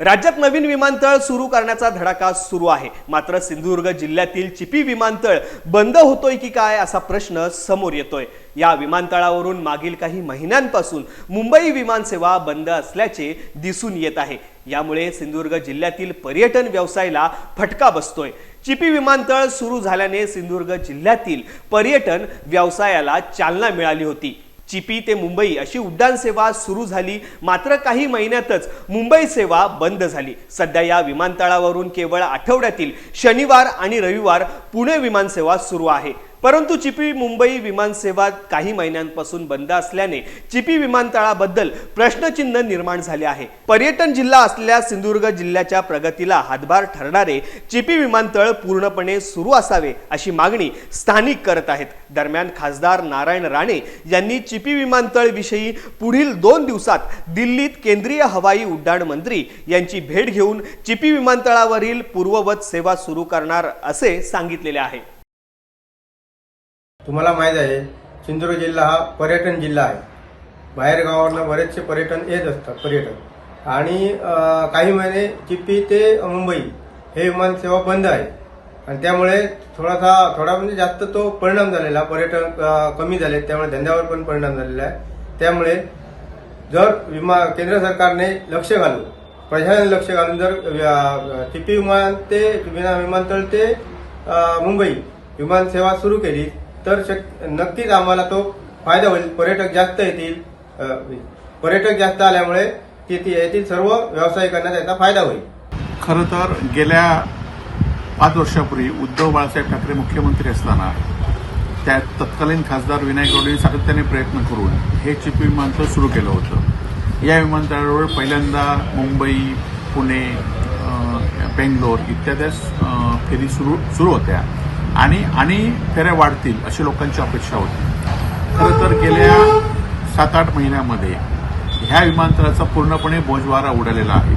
राज्यात नवीन विमानतळ सुरू करण्याचा धडाका सुरू आहे. मात्र सिंधुदुर्ग जिल्ह्यातील चिपी विमानतळ बंद होतोय की काय असा प्रश्न समोर येतोय. या विमानतळावरून मागील काही महिन्यांपासून मुंबई विमानसेवा बंद असल्याचे दिसून येत आहे. यामुळे सिंधुदुर्ग जिल्ह्यातील पर्यटन व्यवसायाला फटका बसतोय. चिपी विमानतळ सुरू झाल्याने सिंधुदुर्ग जिल्ह्यातील पर्यटन व्यवसायाला चालना मिळाली होती. चिपी ते मुंबई अशी उड्डाण सेवा सुरू झाली. मात्र काही महिन्यातच मुंबई सेवा बंद झाली. सध्या या विमानतळावरून केवळ आठवड्यातील शनिवार आणि रविवार पुणे विमानसेवा सुरू आहे. परंतु चिपी मुंबई विमानसेवा काही महिन्यांपासून बंद असल्याने चिपी विमानतळाबद्दल प्रश्नचिन्ह निर्माण झाले आहे. पर्यटन जिल्हा असलेल्या सिंधुदुर्ग जिल्ह्याच्या प्रगतीला हातभार ठरणारे चिपी विमानतळ पूर्णपणे सुरू असावे अशी मागणी स्थानिक करत आहेत. दरम्यान खासदार नारायण राणे यांनी चिपी विमानतळ विषयी पुढील दोन दिवसात दिल्लीत केंद्रीय हवाई उड्डाण मंत्री यांची भेट घेऊन चिपी विमानतळावरील पूर्ववत सेवा सुरू करणार असे सांगितलेले आहे. तुम्हाला माहीत आहे सिंधुदुर्ग जिल्हा हा पर्यटन जिल्हा आहे. बाहेर गावावरनं बरेचसे पर्यटन येत असतात पर्यटन आणि काही महिने चिप्पी ते मुंबई हे विमानसेवा बंद आहे. आणि त्यामुळे थोडासा थोडा म्हणजे जास्त तो परिणाम झालेला पर्यटन कमी झाले त्यामुळे धंद्यावर पण परिणाम झालेला आहे. त्यामुळे जर विमा केंद्र सरकारने लक्ष घालून प्रशासन लक्ष घालून जर अं, चिपी विमान ते विना विमानतळ ते मुंबई विमानसेवा सुरू केली तर शक नक्कीच आम्हाला तो फायदा होईल. पर्यटक जास्त येतील पर्यटक जास्त आल्यामुळे तिथे येथील सर्व व्यावसायिकांना त्याचा फायदा होईल. खरं तर गेल्या पाच वर्षापूर्वी उद्धव बाळासाहेब ठाकरे मुख्यमंत्री असताना त्या तत्कालीन खासदार विनायक गौडे सातत्याने प्रयत्न करून हे चिप विमानतळ सुरू केलं होतं. या विमानतळावर पहिल्यांदा मुंबई पुणे बेंगलोर इत्यादी फेरी सुरू सुरू होत्या. आणि आणि फेऱ्या वाढतील अशी लोकांची अपेक्षा होती. खरं तर गेल्या सात आठ महिन्यामध्ये ह्या विमानतळाचा पूर्णपणे बोजवारा उडालेला आहे.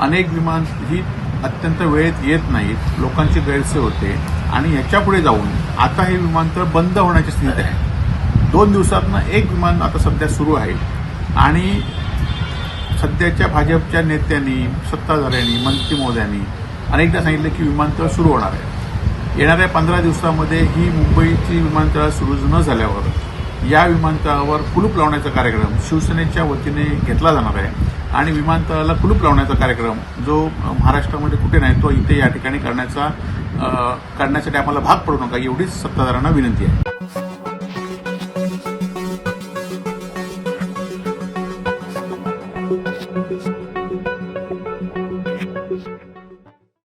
अनेक विमान ही अत्यंत वेळेत येत नाहीत लोकांची गैरसोय होते आणि याच्यापुढे जाऊन आता हे विमानतळ बंद होण्याची स्थिती आहे. दोन दिवसातनं एक विमान आता सध्या सुरू आहे आणि सध्याच्या भाजपच्या नेत्यांनी सत्ताधाऱ्यांनी मंत्री महोदयांनी अनेकदा सांगितलं की विमानतळ सुरू होणार आहे. येणाऱ्या पंधरा दिवसामध्ये ही मुंबईची विमानतळ सुरू न झाल्यावर या विमानतळावर कुलूप लावण्याचा कार्यक्रम शिवसेनेच्या वतीने घेतला जाणार आहे. आणि विमानतळाला कुलूप लावण्याचा कार्यक्रम जो महाराष्ट्रामध्ये कुठे नाही तो इथे या ठिकाणी करण्याचा करण्यासाठी आम्हाला भाग पडू नका एवढीच सत्ताधाऱ्यांना विनंती आहे.